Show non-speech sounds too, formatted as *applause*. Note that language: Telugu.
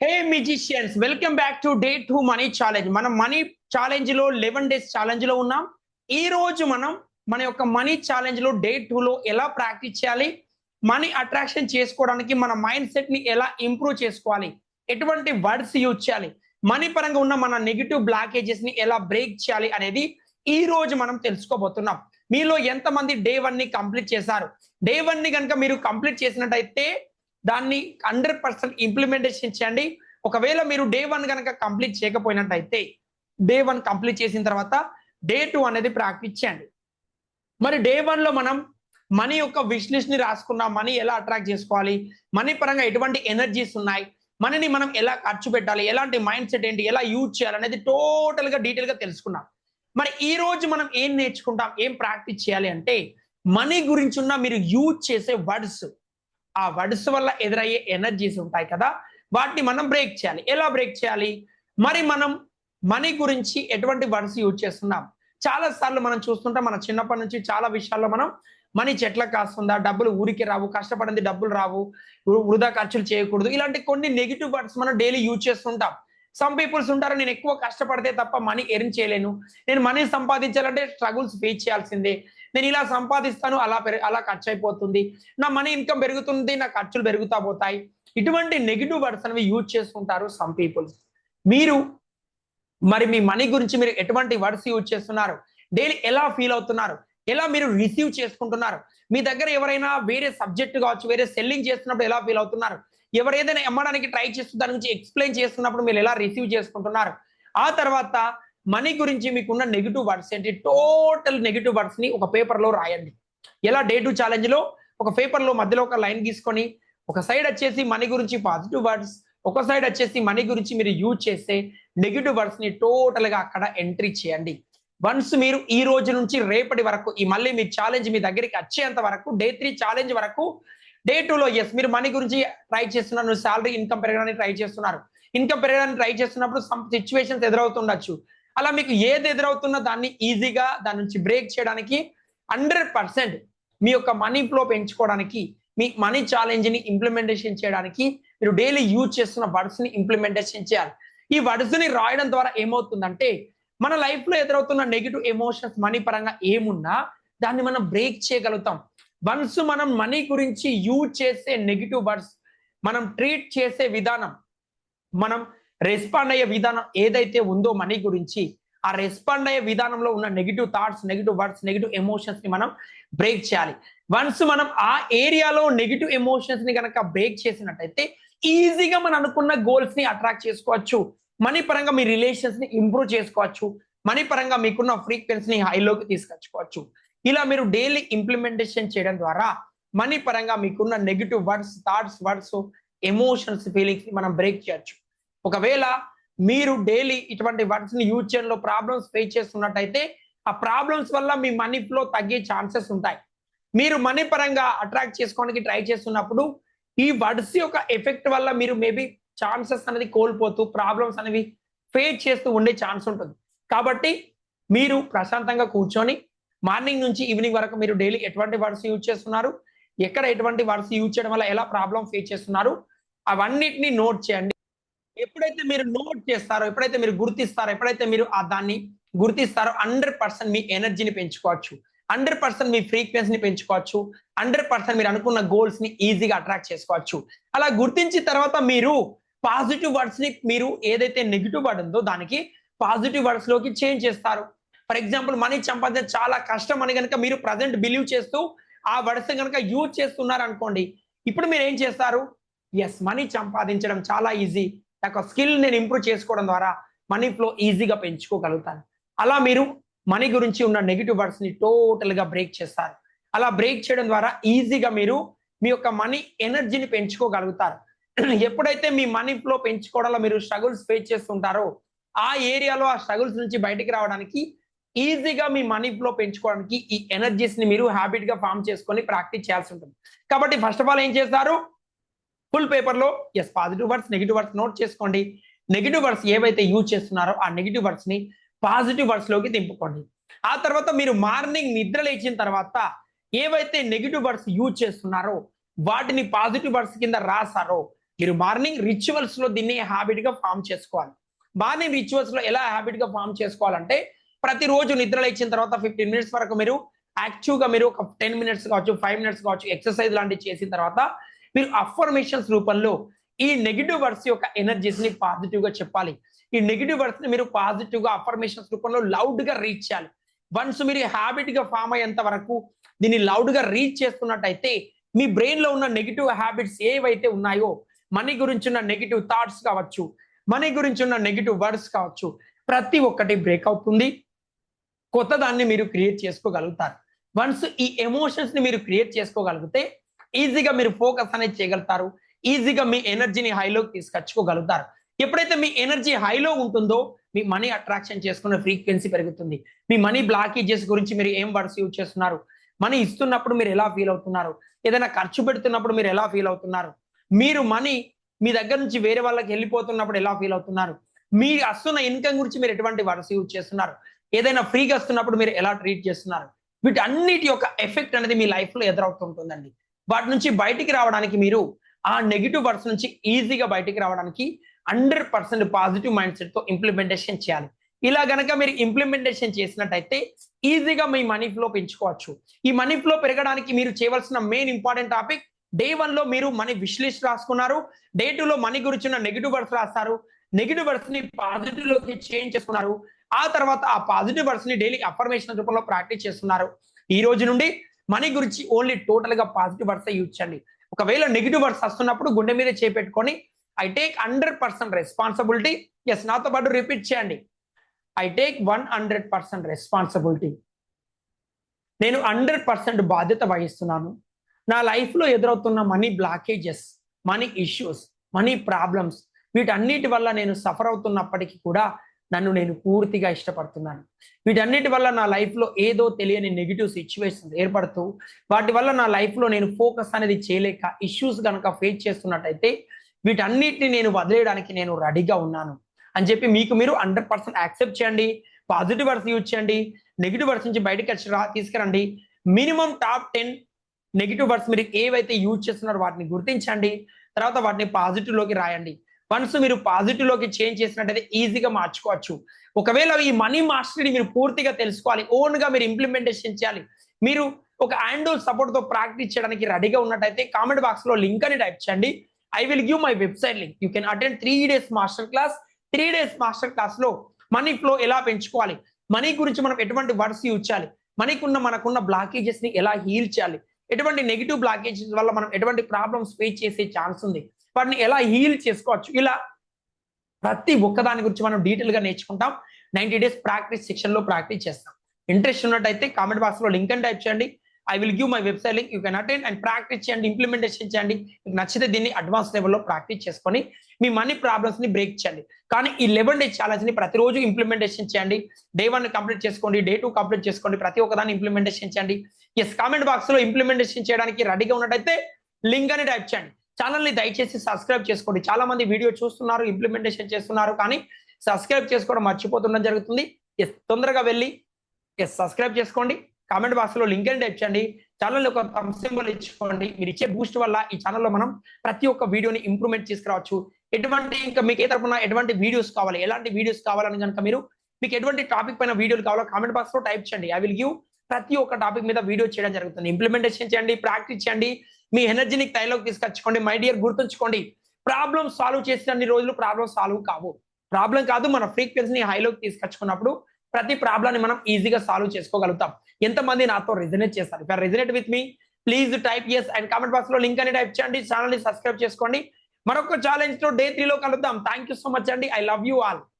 Hey musicians welcome back to day two money challenge మనం మనీ ఛాలెంజ్లో లెవెన్ డేస్ ఛాలెంజ్లో ఉన్నాం. ఈ రోజు మనం మన యొక్క మనీ ఛాలెంజ్లో డే టూ లో ఎలా ప్రాక్టీస్ చేయాలి? మనీ అట్రాక్షన్ చేసుకోవడానికి మన మైండ్ సెట్ని ఎలా ఇంప్రూవ్ చేసుకోవాలి? ఎటువంటి వర్డ్స్ యూజ్ చేయాలి? మనీ పరంగా ఉన్న మన నెగిటివ్ బ్లాకేజెస్ని ఎలా బ్రేక్ చేయాలి అనేది ఈ రోజు మనం తెలుసుకోబోతున్నాం. మీలో ఎంతమంది డే వన్ని కంప్లీట్ చేశారు? డే వన్ని కనుక మీరు కంప్లీట్ చేసినట్టయితే దాన్ని హండ్రెడ్ పర్సెంట్ ఇంప్లిమెంటేషన్ చేయండి. ఒకవేళ మీరు డే వన్ కనుక కంప్లీట్ చేయకపోయినట్టయితే డే వన్ కంప్లీట్ చేసిన తర్వాత డే టూ అనేది ప్రాక్టీస్ చేయండి. మరి డే వన్లో మనం మనీ యొక్క విష్లిస్ట్ని రాసుకున్నాం. మనీ ఎలా అట్రాక్ట్ చేసుకోవాలి? మనీ పరంగా ఎటువంటి ఎనర్జీస్ ఉన్నాయి? మనీని మనం ఎలా ఖర్చు పెట్టాలి? ఎలాంటి మైండ్ సెట్ ఏంటి? ఎలా యూజ్ చేయాలనేది టోటల్గా డీటెయిల్గా తెలుసుకున్నాం. మరి ఈ రోజు మనం ఏం నేర్చుకుంటాం? ఏం ప్రాక్టీస్ చేయాలి అంటే మనీ గురించి ఉన్న మీరు యూజ్ చేసే వర్డ్స్ ఆ వర్డ్స్ వల్ల ఎదురయ్యే ఎనర్జీస్ ఉంటాయి కదా? వాటిని మనం బ్రేక్ చేయాలి. ఎలా బ్రేక్ చేయాలి? మరి మనం మనీ గురించి ఎటువంటి వర్డ్స్ యూజ్ చేస్తున్నాం? చాలా సార్లు మనం చూస్తుంటాం మన చిన్నప్పటి నుంచి చాలా విషయాల్లో మనం మనీ చెట్లకు కాస్తుందా డబ్బులు ఊరికి రావు కష్టపడింది డబ్బులు రావు వృధా ఖర్చులు చేయకూడదు. ఇలాంటి కొన్ని నెగిటివ్ వర్డ్స్ మనం డైలీ యూజ్ చేస్తుంటాం. సమ్ పీపుల్స్ ఉంటారు నేను ఎక్కువ కష్టపడితే తప్ప మనీ ఎర్న్ చేయలేను. నేను మనీ సంపాదించాలంటే స్ట్రగుల్స్ ఫేస్ చేయాల్సిందే. నేను ఇలా సంపాదిస్తాను అలా పెరి అలా ఖర్చు అయిపోతుంది నా మనీ ఇన్కమ్ పెరుగుతుంది నా ఖర్చులు పెరుగుతా పోతాయి. ఇటువంటి నెగిటివ్ వర్డ్స్ అనేవి యూజ్ చేస్తుంటారు సమ్ పీపుల్స్ మీరు మరి మీ మనీ గురించి మీరు ఎటువంటి వర్డ్స్ యూజ్ చేస్తున్నారు? డైలీ ఎలా ఫీల్ అవుతున్నారు? ఎలా మీరు రిసీవ్ చేసుకుంటున్నారు? మీ దగ్గర ఎవరైనా వేరే సబ్జెక్ట్ కావచ్చు వేరే సెల్లింగ్ చేస్తున్నప్పుడు ఎలా ఫీల్ అవుతున్నారు? ఎవరేదైనా ఇమ్మడానికి అమ్మడానికి ట్రై చేస్తూ దాని గురించి ఎక్స్ప్లెయిన్ చేస్తున్నప్పుడు మీరు ఎలా రిసీవ్ చేసుకుంటున్నారు? ఆ తర్వాత మనీ గురించి మీకున్న నెగిటివ్ వర్డ్స్ ఏంటి? టోటల్ నెగిటివ్ వర్డ్స్ని ఒక పేపర్లో రాయండి. ఎలా? డే టు ఛాలెంజ్లో ఒక పేపర్లో మధ్యలో ఒక లైన్ గీసుకొని ఒక సైడ్ వచ్చేసి మనీ గురించి పాజిటివ్ వర్డ్స్ ఒక సైడ్ వచ్చేసి మనీ గురించి మీరు యూజ్ చేస్తే నెగిటివ్ వర్డ్స్ని టోటల్గా అక్కడ ఎంట్రీ చేయండి. వన్స్ మీరు ఈ రోజు నుంచి రేపటి వరకు ఈ మళ్ళీ మీ ఛాలెంజ్ మీ దగ్గరికి వచ్చేంత వరకు డే త్రీ ఛాలెంజ్ వరకు డే టూలో ఎస్ మీరు మనీ గురించి ట్రై చేస్తున్నారు శాలరీ ఇన్కమ్ పెరగడానికి ట్రై చేస్తున్నారు. ఇన్కమ్ పెరగడానికి ట్రై చేస్తున్నప్పుడు సమ్ సిచ్యువేషన్స్ ఎదురవుతుండొచ్చు. అలా మీకు ఏది ఎదురవుతున్నా దాన్ని ఈజీగా దాని నుంచి బ్రేక్ చేయడానికి హండ్రెడ్ పర్సెంట్ మీ యొక్క మనీ ఫ్లో పెంచుకోవడానికి మీ మనీ ఛాలెంజ్ని ఇంప్లిమెంటేషన్ చేయడానికి మీరు డైలీ యూజ్ చేస్తున్న వర్డ్స్ని ఇంప్లిమెంటేషన్ చేయాలి. ఈ వర్డ్స్ని రాయడం ద్వారా ఏమవుతుందంటే మన లైఫ్లో ఎదురవుతున్న నెగిటివ్ ఎమోషన్స్ మనీ పరంగా ఏమున్నా దాన్ని మనం బ్రేక్ చేయగలుగుతాం. వన్స్ మనం మనీ గురించి యూజ్ చేసే నెగిటివ్ వర్డ్స్ మనం ట్రీట్ చేసే విధానం మనం రెస్పాండ్ అయ్యే విధానం ఏదైతే ఉందో మనీ గురించి ఆ రెస్పాండ్ అయ్యే విధానంలో ఉన్న negative thoughts negative words negative ఎమోషన్స్ని మనం బ్రేక్ చేయాలి. వన్స్ మనం ఆ ఏరియాలో నెగిటివ్ ఎమోషన్స్ని కనుక బ్రేక్ చేసినట్టయితే ఈజీగా మనం అనుకున్న గోల్స్ని అట్రాక్ట్ చేసుకోవచ్చు. మనీ పరంగా మీ రిలేషన్స్ని ఇంప్రూవ్ చేసుకోవచ్చు. మనీ పరంగా మీకున్న ఫ్రీక్వెన్సీని హైలోకి తీసుకొచ్చుకోవచ్చు. ఇలా మీరు డైలీ ఇంప్లిమెంటేషన్ చేయడం ద్వారా మనీ పరంగా మీకున్న negative words thoughts words emotions feelings మనం బ్రేక్ చేయొచ్చు. ఒకవేళ మీరు డైలీ ఇటువంటి వర్డ్స్ని యూజ్ చేయడంలో ప్రాబ్లమ్స్ ఫేస్ చేస్తున్నట్టయితే ఆ ప్రాబ్లమ్స్ వల్ల మీ మనీ ఫ్లో తగ్గే ఛాన్సెస్ ఉంటాయి. మీరు మనీ పరంగా అట్రాక్ట్ చేసుకోవడానికి ట్రై చేస్తున్నప్పుడు ఈ వర్డ్స్ యొక్క ఎఫెక్ట్ వల్ల మీరు మేబీ ఛాన్సెస్ అనేది కోల్పోతూ ప్రాబ్లమ్స్ అనేవి ఫేస్ చేస్తూ ఉండే ఛాన్స్ ఉంటుంది. కాబట్టి మీరు ప్రశాంతంగా కూర్చొని మార్నింగ్ నుంచి ఈవినింగ్ వరకు మీరు డైలీ ఎటువంటి వర్డ్స్ యూజ్ చేస్తున్నారు? ఎక్కడ ఎటువంటి వర్డ్స్ యూజ్ చేయడం వల్ల ఎలా ప్రాబ్లం ఫేస్ చేస్తున్నారు? అవన్నిటిని నోట్ చేయండి. ఎప్పుడైతే మీరు నోట్ చేస్తారో ఎప్పుడైతే మీరు గుర్తిస్తారో ఎప్పుడైతే మీరు ఆ దాన్ని గుర్తిస్తారో హండ్రెడ్ పర్సెంట్ మీ ఎనర్జీని పెంచుకోవచ్చు. హండ్రెడ్ పర్సెంట్ మీ ఫ్రీక్వెన్సీని పెంచుకోవచ్చు. హండ్రెడ్ పర్సెంట్ మీరు అనుకున్న గోల్స్ని ఈజీగా అట్రాక్ట్ చేసుకోవచ్చు. అలా గుర్తించిన తర్వాత మీరు పాజిటివ్ వర్డ్స్ని మీరు ఏదైతే నెగిటివ్ వర్డ్ ఉందో దానికి పాజిటివ్ వర్డ్స్లోకి చేంజ్ చేస్తారు. ఫర్ ఎగ్జాంపుల్ మనీ సంపాదించడం చాలా కష్టం అని కనుక మీరు ప్రజెంట్ బిలీవ్ చేస్తూ ఆ వర్డ్స్ కనుక యూజ్ చేస్తున్నారు అనుకోండి ఇప్పుడు మీరు ఏం చేస్తారు? ఎస్ మనీ సంపాదించడం చాలా ఈజీ నాకు స్కిల్ నేను ఇంప్రూవ్ చేసుకోవడం ద్వారా మనీ ఫ్లో ఈజీగా పెంచుకోగలుగుతాను. అలా మీరు మనీ గురించి ఉన్న నెగిటివ్ వర్డ్స్ని బ్రేక్ చేస్తారు. అలా బ్రేక్ చేయడం ద్వారా ఈజీగా మీరు మీ యొక్క మనీ ఎనర్జీని పెంచుకోగలుగుతారు. *clears throat* ఎప్పుడైతే మీ మనీ ఫ్లో పెంచుకోవడంలో మీరు స్ట్రగుల్స్ ఫేస్ చేస్తుంటారో ఆ ఏరియాలో ఆ స్ట్రగుల్స్ నుంచి బయటికి రావడానికి ఈజీగా మీ మనీ ఫ్లో పెంచుకోవడానికి ఈ ఎనర్జీస్ని మీరు హ్యాబిట్గా ఫామ్ చేసుకొని ప్రాక్టీస్ చేయాల్సి ఉంటుంది. కాబట్టి ఫస్ట్ ఆఫ్ ఆల్ ఏం చేస్తారు? ఫుల్ పేపర్లో yes positive words negative words note చేసుకోండి. నెగిటివ్ వర్డ్స్ ఏవైతే యూజ్ చేస్తున్నారో ఆ నెగిటివ్ వర్డ్స్ని పాజిటివ్ వర్డ్స్లోకి దింపుకోండి. ఆ తర్వాత మీరు మార్నింగ్ నిద్ర లేచిన తర్వాత ఏవైతే నెగిటివ్ వర్డ్స్ యూజ్ చేస్తున్నారో వాటిని పాజిటివ్ వర్డ్స్ కింద రాసారో మీరు మార్నింగ్ రిచువల్స్లో దీన్ని హ్యాబిట్గా ఫామ్ చేసుకోవాలి. మార్నింగ్ రిచువల్స్లో ఎలా హ్యాబిట్గా ఫామ్ చేసుకోవాలంటే ప్రతిరోజు నిద్ర లేచిన తర్వాత ఫిఫ్టీన్ మినిట్స్ వరకు మీరు యాక్టివ్గా మీరు ఒక టెన్ మినిట్స్ కావచ్చు ఫైవ్ మినిట్స్ కావచ్చు ఎక్సర్సైజ్ లాంటివి చేసిన తర్వాత మీరు అఫర్మేషన్స్ రూపంలో ఈ నెగిటివ్ వర్డ్స్ యొక్క ఎనర్జీస్ని పాజిటివ్గా చెప్పాలి. ఈ నెగిటివ్ వర్డ్స్ని మీరు పాజిటివ్గా అఫర్మేషన్స్ రూపంలో లౌడ్గా రీచ్ చేయాలి. వన్స్ మీరు హ్యాబిట్గా ఫామ్ అయ్యేంత వరకు దీన్ని లౌడ్గా రీచ్ చేస్తున్నట్టయితే మీ బ్రెయిన్లో ఉన్న నెగిటివ్ హ్యాబిట్స్ ఏవైతే ఉన్నాయో మనీ గురించి ఉన్న నెగిటివ్ థాట్స్ కావచ్చు మనీ గురించి ఉన్న నెగిటివ్ వర్డ్స్ కావచ్చు ప్రతి ఒక్కటి బ్రేక్ అవుతుంది. కొత్త దాన్ని మీరు క్రియేట్ చేసుకోగలుగుతారు. వన్స్ ఈ ఎమోషన్స్ని మీరు క్రియేట్ చేసుకోగలిగితే ఈజీగా మీరు ఫోకస్ అనేది చేయగలుగుతారు. ఈజీగా మీ ఎనర్జీని హైలోకి తీసుకొచ్చుకోగలుగుతారు. ఎప్పుడైతే మీ ఎనర్జీ హైలో ఉంటుందో మీ మనీ అట్రాక్షన్ చేసుకునే ఫ్రీక్వెన్సీ పెరుగుతుంది. మీ మనీ బ్లాకేజెస్ గురించి మీరు ఏం వర్డ్స్ యూజ్ చేస్తున్నారు? మనీ ఇస్తున్నప్పుడు మీరు ఎలా ఫీల్ అవుతున్నారు? ఏదైనా ఖర్చు పెడుతున్నప్పుడు మీరు ఎలా ఫీల్ అవుతున్నారు? మీరు మనీ మీ దగ్గర నుంచి వేరే వాళ్ళకి వెళ్ళిపోతున్నప్పుడు ఎలా ఫీల్ అవుతున్నారు? మీరు వస్తున్న ఇన్కమ్ గురించి మీరు ఎటువంటి వర్డ్స్ యూజ్ చేస్తున్నారు? ఏదైనా ఫ్రీగా వస్తున్నప్పుడు మీరు ఎలా ట్రీట్ చేస్తున్నారు? వీటన్నిటి యొక్క ఎఫెక్ట్ అనేది మీ లైఫ్లో ఎదురవుతుంటుందండి. వాటి నుంచి బయటికి రావడానికి మీరు ఆ నెగిటివ్ వర్డ్స్ నుంచి ఈజీగా బయటికి రావడానికి హండ్రెడ్ పర్సెంట్ పాజిటివ్ మైండ్ సెట్తో ఇంప్లిమెంటేషన్ చేయాలి. ఇలా గనక మీరు ఇంప్లిమెంటేషన్ చేసినట్టయితే ఈజీగా మీ మనీ ఫ్లో పెంచుకోవచ్చు. ఈ మనీ ఫ్లో పెరగడానికి మీరు చేయవలసిన మెయిన్ ఇంపార్టెంట్ టాపిక్ డే వన్లో మీరు మనీ విశ్లేషణ రాసుకున్నారు. డే టూ లో మనీ గురించి ఉన్న నెగిటివ్ వర్డ్స్ రాస్తారు. నెగిటివ్ వర్డ్స్ని పాజిటివ్లోకి చేంజ్ చేసుకున్నారు. ఆ తర్వాత ఆ పాజిటివ్ వర్డ్స్ని డైలీ అఫర్మేషన్ రూపంలో ప్రాక్టీస్ చేస్తున్నారు. ఈ రోజు నుండి మనీ గురించి ఓన్లీ టోటల్గా పాజిటివ్ వర్డ్స్ యూజ్ చేయండి. ఒకవేళ నెగిటివ్ వర్డ్స్ వస్తున్నప్పుడు గుండె మీద చేపెట్టుకొని I take hundred percent responsibility yes నాతో పాటు రిపీట్ చేయండి. I take one hundred percent responsibility నేను హండ్రెడ్ పర్సెంట్ బాధ్యత వహిస్తున్నాను. నా లైఫ్లో ఎదురవుతున్న money blockages money issues money problems వీటన్నిటి వల్ల నేను సఫర్ అవుతున్నప్పటికీ కూడా నన్ను నేను పూర్తిగా ఇష్టపడుతున్నాను. వీటన్నిటి వల్ల నా లైఫ్లో ఏదో తెలియని నెగిటివ్ సిచ్యువేషన్స్ ఏర్పడుతూ వాటి వల్ల నా లైఫ్లో నేను ఫోకస్ అనేది చేయలేక ఇష్యూస్ కనుక ఫేస్ చేస్తున్నట్టయితే వీటన్నిటిని నేను వదిలేయడానికి నేను రెడీగా ఉన్నాను. అని చెప్పి మీకు మీరు హండ్రెడ్ పర్సెంట్ యాక్సెప్ట్ చేయండి. పాజిటివ్ వర్డ్స్ యూజ్ చేయండి. నెగిటివ్ వర్డ్స్ నుంచి బయటకు వచ్చి రా తీసుకురండి. Minimum top ten negative words మీరు ఏవైతే యూజ్ చేస్తున్నారో వాటిని గుర్తించండి. తర్వాత వాటిని పాజిటివ్లోకి రాయండి. వన్స్ మీరు పాజిటివ్లోకి చేంజ్ చేసినట్టయితే ఈజీగా మార్చుకోవచ్చు. ఒకవేళ ఈ మనీ మాస్టరీని మీరు పూర్తిగా తెలుసుకోవాలి ఓన్గా మీరు ఇంప్లిమెంటేషన్ చేయాలి. మీరు ఒక యాండోల్ సపోర్ట్తో ప్రాక్టీస్ చేయడానికి రెడీగా ఉన్నట్టయితే కామెంట్ బాక్స్లో లింక్ అని టైప్ చేయండి. I will give my website link. You can attend three days master class. Three days master క్లాస్లో మనీ ఫ్లో ఎలా పెంచుకోవాలి? మనీ గురించి మనం ఎటువంటి వర్డ్స్ యూజ్ చేయాలి? మనకున్న మనకున్న బ్లాకేజెస్ని ఎలా హీల్ చేయాలి? ఎటువంటి నెగిటివ్ బ్లాకేజెస్ వల్ల మనం ఎటువంటి ప్రాబ్లమ్స్ ఫేస్ చేసే ఛాన్స్ ఉంది? వాటిని ఎలా హీల్ చేసుకోవచ్చు? ఇలా ప్రతి ఒక్కదాని గురించి మనం డీటెయిల్గా నేర్చుకుంటాం. నైన్టీ డేస్ ప్రాక్టీస్ సెక్షన్లో ప్రాక్టీస్ చేస్తాం. ఇంట్రెస్ట్ ఉన్నట్టయితే కామెంట్ బాక్స్లో లింక్ అని టైప్ చేయండి. I will give my website link you can attend and practice చేయండి ఇంప్లిమెంటేషన్ చేయండి. మీకు నచ్చితే దీన్ని అడ్వాన్స్ లెవెల్లో ప్రాక్టీస్ చేసుకొని మీ మనీ ప్రాబ్లమ్స్ని బ్రేక్ చేయండి. కానీ ఈ లెవెన్ డేస్ ఛాలెంజ్ని ప్రతిరోజు ఇంప్లిమెంటేషన్ చేయండి. డే వన్ కంప్లీట్ చేసుకోండి డే టూ కంప్లీట్ చేసుకోండి. ప్రతి ఒక్కదాన్ని ఇంప్లిమెంటేషన్ చేయండి. ఎస్ కామెంట్ బాక్స్లో ఇంప్లిమెంటేషన్ చేయడానికి రెడీగా ఉన్నట్టయితే లింక్ అని టైప్ చేయండి. ఛానల్ని దయచేసి సబ్స్క్రైబ్ చేసుకోండి. చాలా మంది వీడియో చూస్తున్నారు ఇంప్లిమెంటేషన్ చేస్తున్నారు కానీ సబ్స్క్రైబ్ చేసుకోవడం మర్చిపోతుండడం జరుగుతుంది. ఎస్ తొందరగా వెళ్ళి ఎస్ సబ్స్క్రైబ్ చేసుకోండి. కామెంట్ బాక్స్లో లింక్ అని టైప్ చేయండి. ఛానల్ ఒక సింబల్ ఇచ్చుకోండి. మీరు ఇచ్చే బూస్ట్ వల్ల ఈ ఛానల్లో మనం ప్రతి ఒక్క వీడియోని ఇంప్రూవ్మెంట్ తీసుకురావచ్చు. ఎటువంటి ఇంకా మీకు ఏ తరపున ఎటువంటి వీడియోస్ కావాలి ఎలాంటి వీడియోస్ కావాలని కనుక మీరు మీకు ఎటువంటి టాపిక్ పైన వీడియోలు కావాలో కామెంట్ బాక్స్లో టైప్ చేయండి. ఐ విల్ గివ్ ప్రతి ఒక్క టాపిక్ మీద వీడియో చేయడం జరుగుతుంది. ఇంప్లిమెంటేషన్ చేయండి ప్రాక్టీస్ చేయండి. మీ ఎనర్జీని తైలోకి తీసుకొచ్చుకోండి మై డియర్ గుర్తుంచుకోండి. ప్రాబ్లమ్ సాల్వ్ చేసిన రోజులు ప్రాబ్లమ్ సాల్వ్ కావు. ప్రాబ్లం కాదు మన ఫ్రీక్వెన్సీని హైలోకి తీసుకొచ్చుకున్నప్పుడు ప్రతి ప్రాబ్లాన్ని మనం ఈజీగా సాల్వ్ చేసుకోగలుగుతాం. ఎంతమంది నాతో రెజనేట్ చేస్తారు? If resonate with me please type yes and comment బాక్స్లో లింక్ అని టైప్ చేయండి ఛానల్ని సబ్స్క్రైబ్ చేసుకోండి. మరొక ఛాలెంజ్తో డే త్రీలో కలుద్దాం. థ్యాంక్ యూ సో మచ్ అండి. I love you all